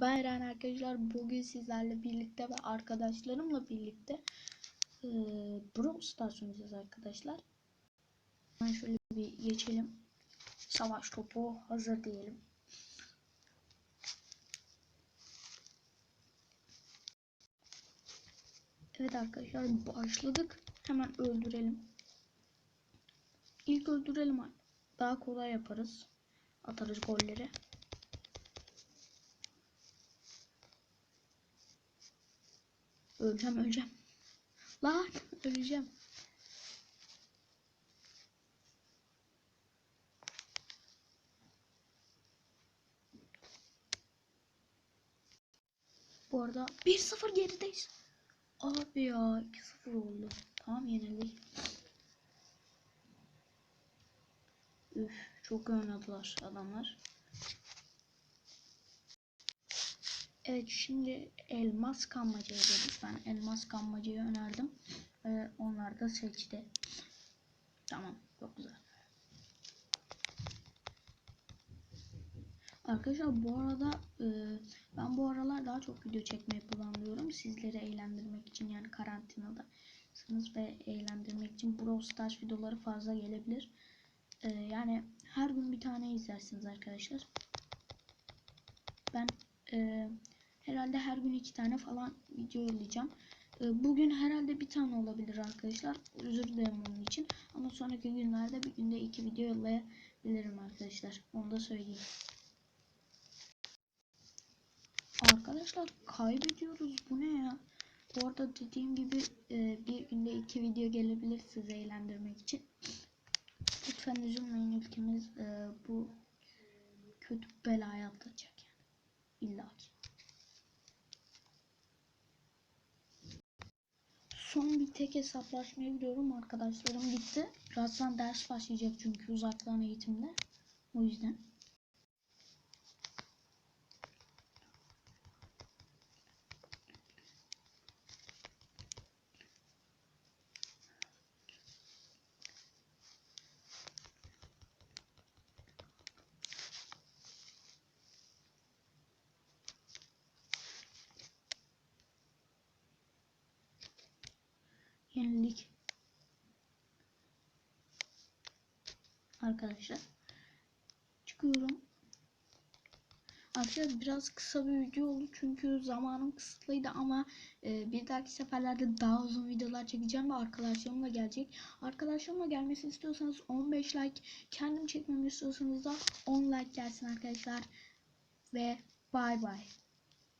Ben Eren arkadaşlar bugün sizlerle birlikte ve arkadaşlarımla birlikte e, Brawl Stars oynayacağız arkadaşlar. Ben şöyle bir geçelim. Savaş topu hazır diyelim. Evet arkadaşlar başladık. Hemen öldürelim. İlk öldürelim. Daha kolay yaparız. Atarız golleri. Öleceğim öleceğim. Lan öleceğim. Bu arada 1-0 gerideyiz. Abi ya 2-0 oldu. Tamam yenildik. Üf çok oynadılar adamlar. Evet şimdi elmas kanmacayı dedik. Ben elmas kanmacayı önerdim. Ve onlar da seçti. Tamam çok güzel. Arkadaşlar bu arada e, ben bu aralar daha çok video çekmeyi planlıyorum. Sizleri eğlendirmek için yani karantinadasınız ve eğlendirmek için Brawl Stars videoları fazla gelebilir. E, yani her gün bir tane izlersiniz arkadaşlar. Ben e, herhalde her gün iki tane falan video yollayacağım. E, bugün herhalde bir tane olabilir arkadaşlar. Özür dilerim onun için. Ama sonraki günlerde bir günde iki video yollayabilirim arkadaşlar. Onu da söyleyeyim. Arkadaşlar kaybediyoruz. Bu ne ya? Bu arada dediğim gibi e, bir günde iki video gelebilir sizi eğlendirmek için. Lütfen üzülmeyin ülkemiz e, bu kötü belaya atlatacak Son bir tek hesaplaşmaya gidiyorum. Arkadaşlarım gitti. Birazdan ders başlayacak çünkü uzaktan eğitimde. O yüzden. Yenilik. Arkadaşlar. Çıkıyorum. Arkadaşlar biraz kısa bir video oldu çünkü zamanım kısıtlıydı ama e, bir dahaki seferlerde daha uzun videolar çekeceğim ve arkadaşlarımla gelecek. Arkadaşlarımla gelmesini istiyorsanız 15 like, kendim çekmemi istiyorsanız da 10 like gelsin arkadaşlar. Ve bay bay.